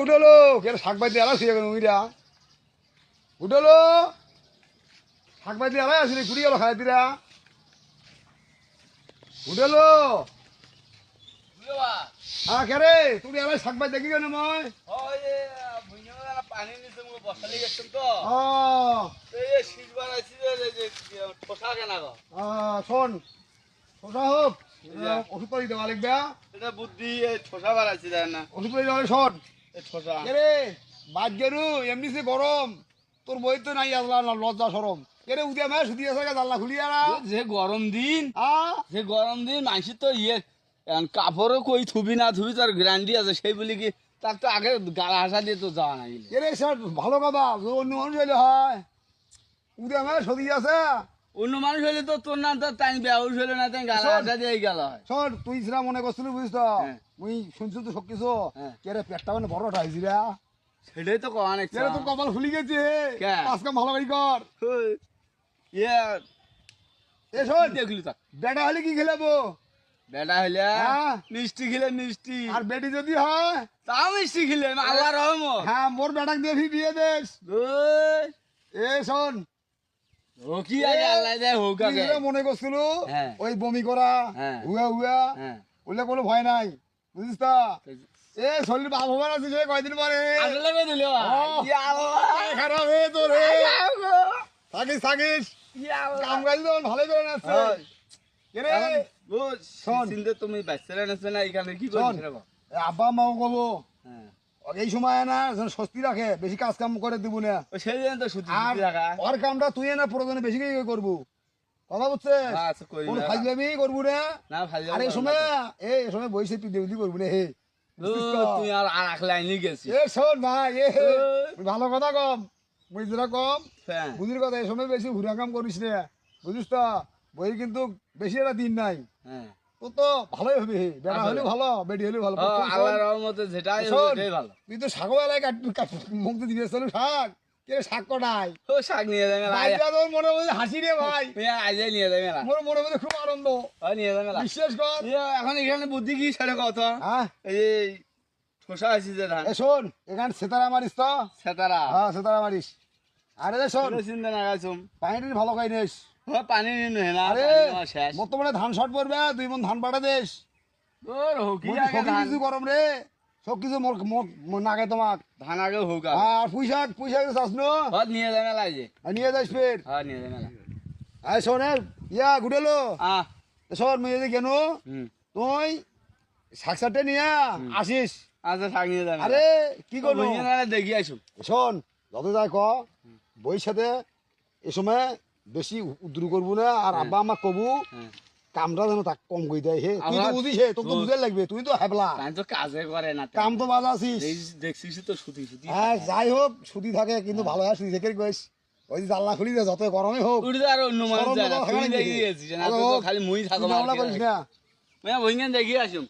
উঠল কেন শাক বাজি আলা শুয়ে গেল উইরা উঠল শাক বাজি আলা আসলে ঘুরি গেল খাই দিরা উঠল। হ্যাঁ কে রে? তুমি আলাই শাক বাজি দেখি কেন মই? পানি নিচে বসালে গেছেন তো শীত বানাইছি ঠোসা কেনা গো শোন শোষা হোক ওষুধ পাতি দেওয়া লাগবে? এটা বুদ্ধি এই ঠোসা বানাইছি তাই না ওষুধ পাতি দেওয়া শোন। ঠোসা বাদ গেরু এমনি সে গরম। তোর বই তো নাই আসলা না লজ্জা সরম কে রে মাস সুদিয়া সাকা জানলা খুলিয়া না যে গরম দিন আ? যে গরম দিন তো ইয়ে কাপড়ও কই থুবি না থুবি তার গ্যারান্টি আছে। সেই বলি কি তার তো আগে গালা হাসা দিয়ে তো যাওয়া নাই। স্যার ভালো কথা অন্য মানুষ হয়। উদিয়া মাস সদি আছে অন্য মানুষ হলে তো তোর না তোর তাই বেহুশ হলে না তাই গালা। দিয়ে গেল হয়। শোন তুই সেটা মনে করছিলি বুঝিস তো? হ্যাঁ। মুই শুনছি তো সব কিছু হ্যাঁ। কে রে পেটটা মানে বড় উঠাইছি রে। সেটাই তো কওয়া কে রে তোর কপাল ফুলি গেছে। কে? কাজ কাম ভালো করি কর। ইয়ে এ শোন দেখলি তো? বেটা হলে কি খেলাবো? বেটা হইলে হ্যাঁ। মিষ্টি খেলে মিষ্টি। আর বেটি যদি হয়? তাও মিষ্টি খেলে আল্লাহ রহমত। হ্যাঁ মোর বেটাক দিয়ে বিয়ে দেশ এ শোন মনে করছিল? হ্যাঁ। ওই বমি করা হ্যাঁ। হুয়া হুয়া হ্যাঁ। ওগুলো কোনো ভয় নাই বুঝিস তো? এ শরীর বাপ হবার আছে সে কয়দিন পরে? আসলে কই দিলে? ও। খারাপ হে তোর হে। থাকিস থাকিস। কাম কাজ তো ভালো করে নাচছে। হয়। রে? শোন। চিন্তা তুমি বাচ্চারা নেছে না এখানে কি আব্বা মাও কবো হ্যাঁ। এই সময় না যেন স্বস্তি রাখে বেশি কাজ কাম করে দিব না। সেই জন্য তো আর ওর কামটা তুই না প্রয়োজনে বেশি করে করব। কথা কোন। করব না? আর এই সময় এই সময় বইসে করবি না হে। তুই আর লাইনে গেছিস। এ শোন ভাই এ ভালো কথা কম যেটা কম? হ্যাঁ। বুঝির কথা এই সময় বেশি ঘুরা কাম করিস না বুঝিস তো? বই কিন্তু বেশি একটা দিন নাই। হ্যাঁ। তো তো ভালোই হবে। হে হলে ভালো বেটি হলে ভালো। আল্লাহর রহমতে যেটাই সেটাই ভালো। তুই তো শাকবেলায় কাট কাট মুখ তো চলো শাক। কে শাক কটাই ও শাক নিয়ে যাবে না ভাই মনে মধ্যে হাসি রে ভাই। তুই আজে নিয়ে যাবে মোর মনে মধ্যে খুব আনন্দ। নিয়ে যাবে বিশ্বাস কর। এখন এখানে বুদ্ধি কি সেটা কত হ্যাঁ? এই যে ঠোসা আছি যে ধান। শোন এখানে সেতারা মারিস তো? সেতারা। হ্যাঁ সেতারা মারিস। আরে শোন। চিন্তা না গাছুম পানিটি ভালো খাই নিস। পানি নিয়ে না আরে বর্তমানে ধান শর্ট পড়বে দুই মন ধান পাঠা দেশ। কিছু গরম রে সব কিছু নাগে তোমাক। ধান আগে হোক আর পুঁইশাক পুঁইশাক চাস নো? নিয়ে যাবে না যে। আর নিয়ে যাস ফের। হ্যাঁ নিয়ে যাবে না আরে শোন এ, ইয়া গুডেলো। আহ। শোন মুই কেন? তুই শাক সারটে নিয়ে আসিস। আচ্ছা শাক নিয়ে যাবে আরে কি করব? দেখি আসুম শোন যত যাই ক বইয়ের সাথে এ সময় বেশি উদ্রু করব না আর আব্বা আমাক কবু হ্যাঁ। কামটা যেন তাক কম করে দেয়। হে তুই তো বুঝিস হে তোর তো তোর- বুঝে লাগবে তুই তো হেবলা। তো কাজে করে না কাম তো বাজা আছিস। দেখছিস তো সুতি সুতি। হ্যাঁ যাই হোক ছুটি থাকে কিন্তু ভালো হয় ছুটি থেকে গেছ ওই জানলা খুলি দে যত গরমে হোক। উড়ি আর অন্য মানুষ যায় না তুই দেখি। না তো খালি মুই থাকো ঝামেলা করিস না। মানে বইঙ্গান দেখি আসুম।